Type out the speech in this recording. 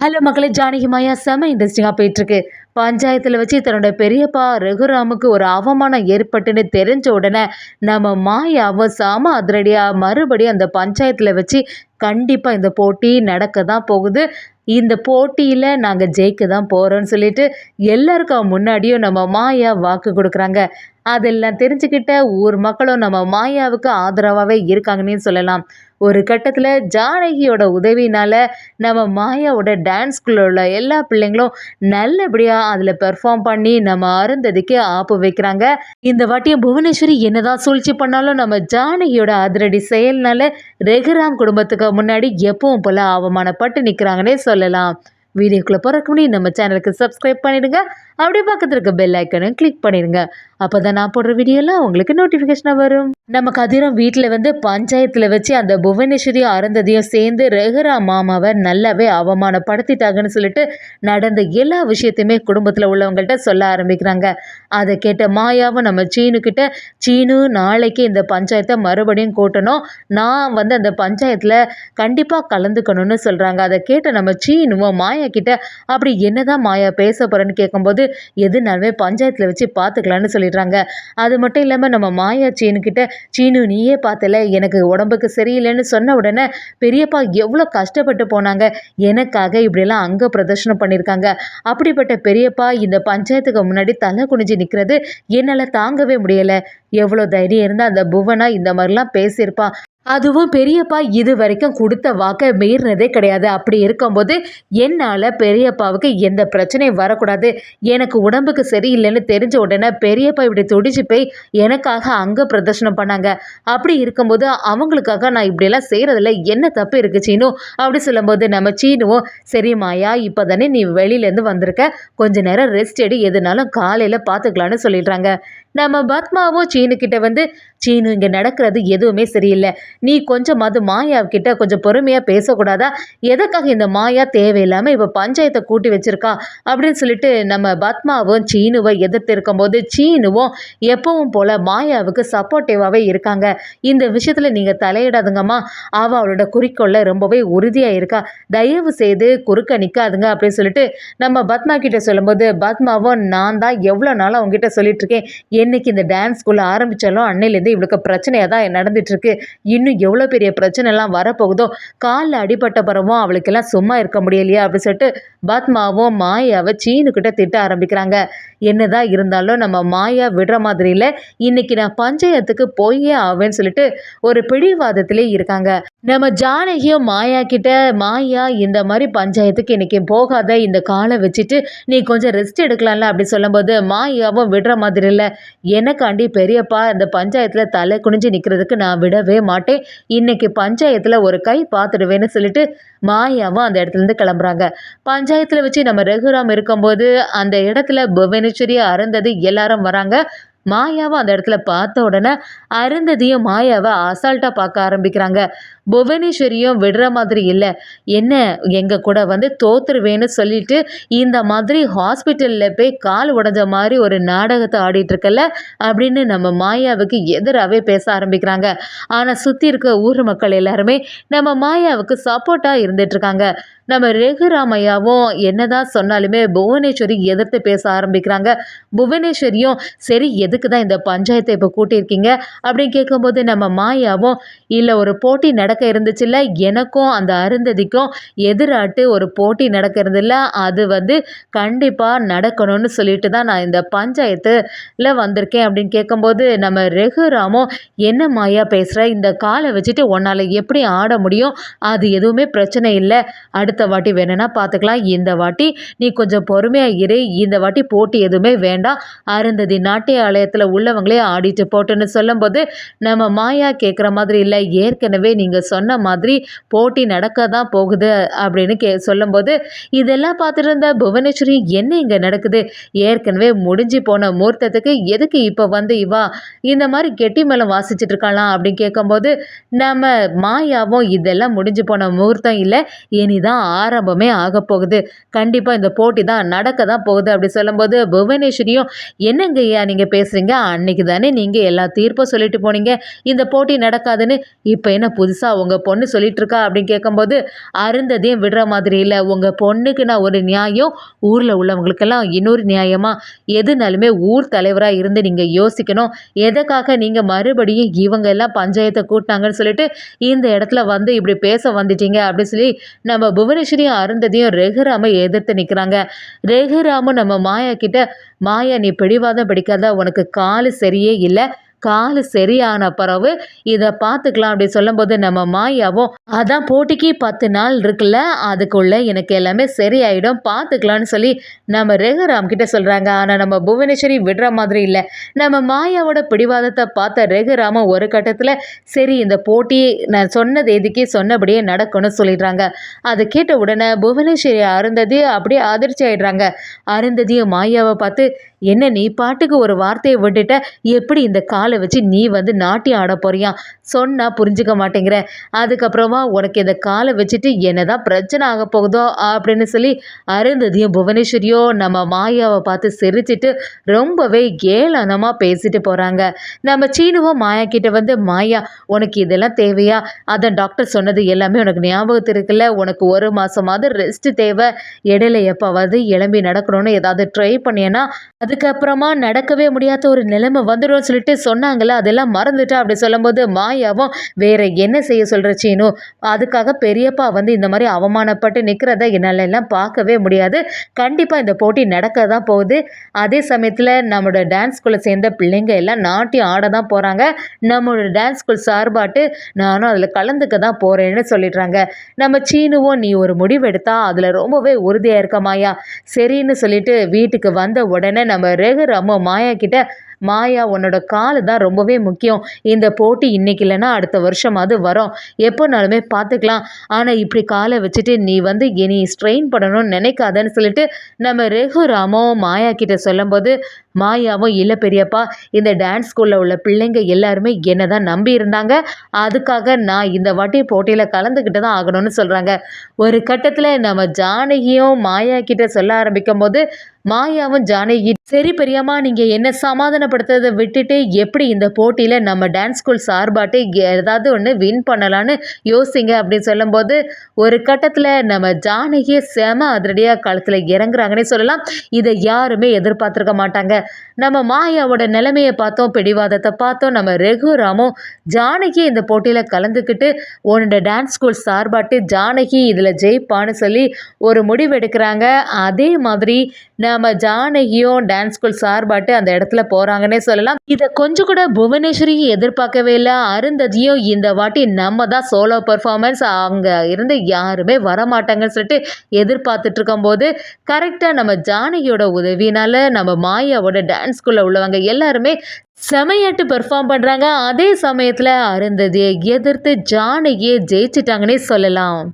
Hello மக்களே ஜானகி மாயா செம இன்ட்ரெஸ்டிங்காக போயிட்டுருக்கு. பஞ்சாயத்தில் வச்சு தன்னோட பெரியப்பா ரகுராமுக்கு ஒரு அவமானம் ஏற்பட்டுன்னு தெரிஞ்ச உடனே நம்ம மாயாவை செம அதிரடியாக மறுபடியும் அந்த பஞ்சாயத்தில் வச்சு கண்டிப்பாக இந்த போட்டி நடக்க தான் போகுது. இந்த போட்டியில் நாங்கள் ஜெயிக்க தான் போகிறோன்னு சொல்லிட்டு எல்லாருக்கும் முன்னாடியும் நம்ம மாயா வாக்கு கொடுக்குறாங்க. அதெல்லாம் தெரிஞ்சுக்கிட்ட ஊர் மக்களும் நம்ம மாயாவுக்கு ஆதரவாகவே இருக்காங்கன்னு சொல்லலாம். ஒரு கட்டத்தில் ஜானகியோட உதவினால் நம்ம மாயாவோட டான்ஸ்குள்ள உள்ள எல்லா பிள்ளைங்களும் நல்லபடியாக அதில் பெர்ஃபார்ம் பண்ணி நம்ம அருந்ததிக்கு ஆப்பு வைக்கிறாங்க. இந்த வாட்டியும் புவனேஸ்வரி என்னதான் சூழ்ச்சி பண்ணாலும் நம்ம ஜானகியோட அதிரடி செயல்னால ரெகுராம் குடும்பத்துக்கு முன்னாடி எப்பவும் போல் அவமானப்பட்டு நிற்கிறாங்கன்னே சொல்லலாம். வீடியோக்குள்ளே போகிறதுக்கு முன்னாடி நம்ம சேனலுக்கு சப்ஸ்கிரைப் பண்ணிடுங்க. அப்படியே பக்கத்தில் இருக்க பெல் ஐக்கனும் கிளிக் பண்ணிடுங்க. அப்போ தான் நான் போடுற வீடியோலாம் உங்களுக்கு நோட்டிஃபிகேஷனாக வரும். நம்ம கதிரம் வீட்டில் வந்து பஞ்சாயத்தில் வச்சு அந்த புவனேஸ்வரி அருந்ததையும் சேர்ந்து ரெகுரா மாமாவை நல்லாவே அவமானப்படுத்திட்டாங்கன்னு சொல்லிட்டு நடந்த எல்லா விஷயத்தையுமே குடும்பத்தில் உள்ளவங்கள்ட்ட சொல்ல ஆரம்பிக்கிறாங்க. அதை கேட்ட மாயாவும் நம்ம சீனுக்கிட்ட சீனு நாளைக்கு இந்த பஞ்சாயத்தை மறுபடியும் கூட்டணும். நான் வந்து அந்த பஞ்சாயத்தில் கண்டிப்பாக கலந்துக்கணும்னு சொல்கிறாங்க அதை கேட்ட நம்ம சீனுவும் மாயா கிட்ட அப்படி என்னதான் மாயா பேச போகிறேன்னு கேட்கும்போது எதுனாலுமே பஞ்சாயத்தில் வச்சு பார்த்துக்கலான்னு சொல்லிடுறாங்க. அது மட்டும் இல்லாமல் நம்ம மாயா சீனுக்கிட்ட சீனு நீயே பார்த்தல எனக்கு உடம்புக்கு சரியில்லைன்னு சொன்ன உடனே பெரியப்பா எவ்வளோ கஷ்டப்பட்டு போனாங்க. எனக்காக இப்படியெல்லாம் அங்கே பிரதர்ஷனம் பண்ணியிருக்காங்க அப்படிப்பட்ட பெரியப்பா இந்த பஞ்சாயத்துக்கு முன்னாடி தலை குனிஞ்சு நிற்கிறது என்னால் தாங்கவே முடியலை. எவ்வளோ தைரியம் இருந்தால் அந்த புவனா இந்த மாதிரிலாம் பேசியிருப்பா. அதுவும் பெரியப்பா இது வரைக்கும் கொடுத்த வாக்கை மீறினதே கிடையாது. அப்படி இருக்கும்போது என்னால் பெரியப்பாவுக்கு எந்த பிரச்சனையும் வரக்கூடாது. எனக்கு உடம்புக்கு சரியில்லைன்னு தெரிஞ்ச உடனே பெரியப்பா இப்படி துடிச்சு போய் எனக்காக அங்கே பிரதர்ஷனம் பண்ணாங்க. அப்படி இருக்கும்போது அவங்களுக்காக நான் இப்படியெல்லாம் செய்கிறதுல என்ன தப்பு இருக்குது சீனு? அப்படி சொல்லும்போது நம்ம சீனுவும் சரி மாயா இப்போ தானே நீ வெளியிலேருந்து வந்திருக்க? கொஞ்ச நேரம் ரெஸ்ட் எடு. எதுனாலும் காலையில் பார்த்துக்கலான்னு சொல்லிடுறாங்க. நம்ம பத்மாவும் சீனுக்கிட்ட வந்து சீனு இங்கே நடக்கிறது எதுவுமே சரியில்லை. நீ கொஞ்சமாவது மாயா கொஞ்சம் பொறுமையாக பேசக்கூடாதா? எதுக்காக இந்த மாயா தேவையில்லாமல் இப்போ பஞ்சாயத்தை கூட்டி வச்சிருக்கா? அப்படின்னு சொல்லிட்டு நம்ம பத்மாவும் சீனுவை எதிர்த்து இருக்கும்போது சீனுவும் எப்பவும் போல் மாயாவுக்கு சப்போர்ட்டிவாகவே இருக்காங்க. இந்த விஷயத்தில் நீங்கள் தலையிடாதுங்கம்மா. அவள் அவளோட குறிக்கோளில் ரொம்பவே உறுதியாக இருக்கா. தயவு செய்து குறுக்க நிற்காதுங்க அப்படின்னு சொல்லிட்டு நம்ம பத்மா கிட்ட சொல்லும்போது பத்மாவும் நான் தான் எவ்வளோ நாளாக அவங்ககிட்ட சொல்லிட்டு இருக்கேன். என்னைக்கு இந்த டான்ஸ் ஸ்கூலில் ஆரம்பித்தாலும் அன்னையிலேருந்து இவளுக்கு பிரச்சனையாக தான் நடந்துட்டுருக்கு. இன்னும் எவ்வளோ பெரிய பிரச்சனைலாம் வரப்போகுதோ காலில் அடிபட்ட பிறவும் அவளுக்கெல்லாம் சும்மா இருக்க முடியலையா அப்படின்னு சொல்லிட்டு பத்மாவும் மாயாவை சீனுக்கிட்ட திட்ட ஆரம்பிக்கிறாங்க. என்னதான் இருந்தாலும் நம்ம மாயா விடுற மாதிரி இல்லை இன்னைக்கு நான் பஞ்சாயத்துக்கு போயே ஆவேன்னு சொல்லிட்டு ஒரு பிடிவாதத்திலே இருக்காங்க. நம்ம ஜானகியும் மாயா கிட்ட மாயா இந்த மாதிரி பஞ்சாயத்துக்கு இன்னைக்கு போகாத இந்த காலை வச்சுட்டு நீ கொஞ்சம் ரெஸ்ட் எடுக்கலாம்ல? அப்படி சொல்லும்போது மாயாவும் விடுற மாதிரி இல்லை எனக்காண்டி பெரியப்பா இந்த பஞ்சாயத்தில் தலை குனிஞ்சு நிற்கிறதுக்கு நான் விடவே மாட்டேன். இன்னைக்கு பஞ்சாயத்தில் ஒரு கை பார்த்துடுவேன்னு சொல்லிட்டு மாயாவும் அந்த இடத்துலேருந்து கிளம்புறாங்க. பஞ்சாயத்தில் வச்சு நம்ம ரகுராம் இருக்கும்போது அந்த இடத்துல புவனேஸ்வரி அறந்தது எல்லாரும் வராங்க. மாயாவை அந்த இடத்துல பார்த்த உடனே அருந்ததியும் மாயாவை அசால்ட்டாக பார்க்க ஆரம்பிக்கிறாங்க. புவனேஸ்வரியும் விடுற மாதிரி இல்லை. என்ன எங்கள் கூட வந்து தோத்துருவேன்னு சொல்லிட்டு இந்த மாதிரி ஹாஸ்பிட்டலில் போய் கால் உடஞ்ச மாதிரி ஒரு நாடகத்தை ஆடிட்டுருக்கல அப்படின்னு நம்ம மாயாவுக்கு எதிராகவே பேச ஆரம்பிக்கிறாங்க. ஆனால் சுற்றி இருக்க ஊர் மக்கள் எல்லாருமே நம்ம மாயாவுக்கு சப்போர்ட்டாக இருந்துகிட்ருக்காங்க நம்ம ரகுராமையாவும் என்னதான் சொன்னாலுமே புவனேஸ்வரி எதிர்த்து பேச ஆரம்பிக்கிறாங்க. புவனேஸ்வரியும் சரி எதுக்கு தான் இந்த பஞ்சாயத்தை இப்போ கூட்டியிருக்கீங்க? அப்படின்னு கேட்கும்போது நம்ம மாயாவும் இல்லை ஒரு போட்டி நடக்க இருந்துச்சுல்ல? எனக்கும் அந்த அருந்ததிக்கும் எதிராட்டு ஒரு போட்டி நடக்க இல்லை அது வந்து கண்டிப்பாக நடக்கணும்னு சொல்லிட்டு தான் நான் இந்த பஞ்சாயத்தில் வந்திருக்கேன் அப்படின்னு கேட்கும்போது நம்ம ரெகுராமும் என்ன மாயா பேசுகிற இந்த காலை வச்சுட்டு உன்னால் எப்படி ஆட முடியும்? அது எதுவுமே பிரச்சனை இல்லை. அடுத்த வாட்டி வேணும்னா பார்த்துக்கலாம். இந்த வாட்டி நீ கொஞ்சம் பொறுமையாக இரு. இந்த வாட்டி போட்டி எதுவுமே வேண்டாம். அருந்ததி நாட்டிய ஆலயத்தில் உள்ளவங்களே ஆடிட்டு போட்டுன்னு சொல்லும்போது நம்ம மாயா கேட்குற மாதிரி இல்லை. ஏற்கனவே நீங்கள் சொன்ன மாதிரி போட்டி நடக்க தான் போகுது அப்படின்னு கே சொல்லும்போது இதெல்லாம் பார்த்துட்டு இருந்த புவனேஸ்வரி என்ன இங்கே நடக்குது? ஏற்கனவே முடிஞ்சு போன முகூர்த்தத்துக்கு எதுக்கு இப்போ வந்து இவா இந்த மாதிரி கெட்டி மேலம் வாசிச்சுட்டு இருக்கலாம் அப்படின்னு கேட்கும்போது நம்ம மாயாவும் இதெல்லாம் முடிஞ்சு போன முகூர்த்தம் இல்லை இனிதான் ஆரம்பமே ஆக போகுது. கண்டிப்பாக இந்த போட்டி தான் நடக்க தான் போகுது. அப்படி சொல்லும்போது புவனேஸ்வரியும் என்னங்க ஐயா நீங்கள் பேசுகிறீங்க அன்னைக்கு தானே நீங்கள் எல்லா தீர்ப்பும் சொல்லிட்டு போனீங்க. இந்த போட்டி நடக்காதுன்னு இப்போ என்ன புதுசாக உங்கள் பொண்ணு சொல்லிட்டு இருக்கா அப்படின்னு கேட்கும்போது அருந்ததையும் விடுற மாதிரி இல்லை. உங்கள் பொண்ணுக்கு நான் ஒரு நியாயம் ஊரில் உள்ளவங்களுக்கெல்லாம் இன்னொரு நியாயமாக எதுனாலுமே ஊர் தலைவராக இருந்து நீங்கள் யோசிக்கணும். எதுக்காக நீங்கள் மறுபடியும் இவங்க எல்லாம் பஞ்சாயத்தை கூட்டினாங்கன்னு சொல்லிட்டு இந்த இடத்துல வந்து இப்படி பேச வந்துட்டீங்க அப்படின்னு சொல்லி நம்ம புவனேஸ்வரியும் அருந்ததையும் ரெகுராம எதிர்த்து நிற்கிறாங்க ரெகுராமும் நம்ம மாயா கிட்ட மாயா நீ பிடிவாதம் பிடிக்காத? உனக்கு காலு சரியே இல்லை. கால் சரியான பிறகு இதை பார்த்துக்கலாம் அப்படி சொல்லும்போது நம்ம மாயாவும் அதான் போட்டிக்கு பத்து நாள் இருக்குல்ல அதுக்குள்ள எனக்கு எல்லாமே சரியாயிடும் பார்த்துக்கலான்னு சொல்லி நம்ம ரெகுராம் கிட்ட சொல்கிறாங்க ஆனால் நம்ம புவனேஸ்வரி விடுற மாதிரி இல்லை. நம்ம மாயாவோட பிடிவாதத்தை பார்த்த ரெகுராம ஒரு கட்டத்தில் சரி இந்த போட்டி நான் சொன்ன தேதிக்கு சொன்னபடியே நடக்கும்னு சொல்லிடுறாங்க. அதை கேட்ட உடனே புவனேஸ்வரி அருந்ததி அப்படியே அதிர்ச்சி ஆயிடுறாங்க. அருந்ததியும் மாயாவை பார்த்து என்ன நீ பாட்டுக்கு ஒரு வார்த்தையை விட்டுட்ட? எப்படி இந்த காலை வச்சு நீ வந்து நாட்டியம் ஆட போறியா? சொன்னால் புரிஞ்சுக்க மாட்டேங்கிற. அதுக்கப்புறமா உனக்கு இந்த காலை வச்சுட்டு என்னதான் பிரச்சனை ஆக போகுதோ அப்படின்னு சொல்லி அருந்ததியும் புவனேஸ்வரியோ நம்ம மாயாவை பார்த்து சிரிச்சிட்டு ரொம்பவே ஏளனமாக பேசிட்டு போகிறாங்க நம்ம சீனுவும் மாயா கிட்ட வந்து மாயா உனக்கு இதெல்லாம் தேவையா? அதான் டாக்டர் சொன்னது எல்லாமே உனக்கு ஞாபகத்து இருக்குல்ல? உனக்கு ஒரு மாதமாவது ரெஸ்ட் தேவை. இடையில எப்போவாவது இளம்பி நடக்கணும்னு ஏதாவது ட்ரை பண்ணியன்னா அதுக்கப்புறமா நடக்கவே முடியாத ஒரு நிலைமை வந்துடும் சொல்லிட்டு சொன்னாங்களே அதெல்லாம் மறந்துட்டா அப்படி சொல்லும்போது மாயாவும் வேற என்ன செய்ய சொல்கிற சீனு? அதுக்காக பெரியப்பா வந்து இந்த மாதிரி அவமானப்பட்டு நிற்கிறத என்னால் எல்லாம் பார்க்கவே முடியாது. கண்டிப்பாக இந்த போட்டி நடக்க தான் போகுது. அதே சமயத்தில் நம்மளோட டான்ஸ் ஸ்கூலில் சேர்ந்த பிள்ளைங்க எல்லாம் நாட்டி ஆட தான் போகிறாங்க நம்மளோட டான்ஸ் ஸ்கூல் சார்பாட்டு நானும் அதில் கலந்துக்க தான் போகிறேன்னு சொல்லிடுறாங்க. நம்ம சீனுவும் நீ ஒரு முடிவு அதில் ரொம்பவே உறுதியாக இருக்க மாயா. சரின்னு சொல்லிட்டு வீட்டுக்கு வந்த உடனே நம்ம நம்ம ரெகுராமோ மாயா கிட்ட மாயா உன்னோட காலு தான் ரொம்பவே முக்கியம். இந்த போட்டி இன்னைக்கு இல்லைன்னா அடுத்த வருஷமாவது வரும். எப்போனாலுமே பார்த்துக்கலாம். ஆனால் இப்படி காலை வச்சுட்டு நீ வந்து இனி ஸ்ட்ரெயின் பண்ணணும்னு நினைக்காதன்னு சொல்லிட்டு நம்ம ரெகுராமோ மாயா கிட்ட சொல்லும்போது மாயாவும் இல்லை பெரியப்பா இந்த டான்ஸ் ஸ்கூலில் உள்ள பிள்ளைங்க எல்லாருமே என்னை தான் நம்பி இருந்தாங்க அதுக்காக நான் இந்த வாட்டி போட்டியில் கலந்துக்கிட்டு தான் ஆகணும்னு சொல்கிறாங்க ஒரு கட்டத்தில் நம்ம ஜானகியும் மாயா கிட்ட சொல்ல ஆரம்பிக்கும் போது மாயாவும் ஜானகி சரி பெரியம்மா நீங்கள் என்ன சமாதானப்படுத்துறதை விட்டுட்டு எப்படி இந்த போட்டியில் நம்ம டான்ஸ் ஸ்கூல் சார்பாட்டு ஏதாவது ஒன்று வின் பண்ணலான்னு யோசிங்க? அப்படின்னு சொல்லும்போது ஒரு கட்டத்தில் நம்ம ஜானகியை செம அதிரடியாக களத்தில் இறங்குறாங்கன்னே சொல்லலாம். இதை யாருமே எதிர்பார்த்துருக்க மாட்டாங்க. நம்ம மாயாவோட நிலைமையை பார்த்தோம் பிடிவாதத்தை பார்த்தோம் நம்ம ரெகுராமும் ஜானகி இந்த போட்டியில் கலந்துக்கிட்டு உன்னோட டான்ஸ் ஸ்கூல் சார்பாட்டு ஜானகி இதில் ஜெயிப்பான்னு சொல்லி ஒரு முடிவு எடுக்கிறாங்க. அதே மாதிரி நம்ம ஜானகியும் டான்ஸ் ஸ்கூல் சார்பாட்டு அந்த இடத்துல போகிறாங்கன்னே சொல்லலாம். இதை கொஞ்சம் கூட புவனேஸ்வரியும் எதிர்பார்க்கவே இல்லை. அருந்ததியும் இந்த வாட்டி நம்ம தான் சோலோ பர்ஃபார்மன்ஸ் அங்கே இருந்து யாருமே வரமாட்டாங்கன்னு சொல்லிட்டு எதிர்பார்த்துட்டு இருக்கும்போது கரெக்டாக நம்ம ஜானகியோட உதவினால நம்ம மாயாவோட டான்ஸ் ஸ்கூலில் உள்ளவங்க எல்லாருமே செமையாட்டு பெர்ஃபார்ம் பண்ணுறாங்க அதே சமயத்தில் அருந்ததியை எதிர்த்து ஜானகியை ஜெயிச்சிட்டாங்கன்னே சொல்லலாம்.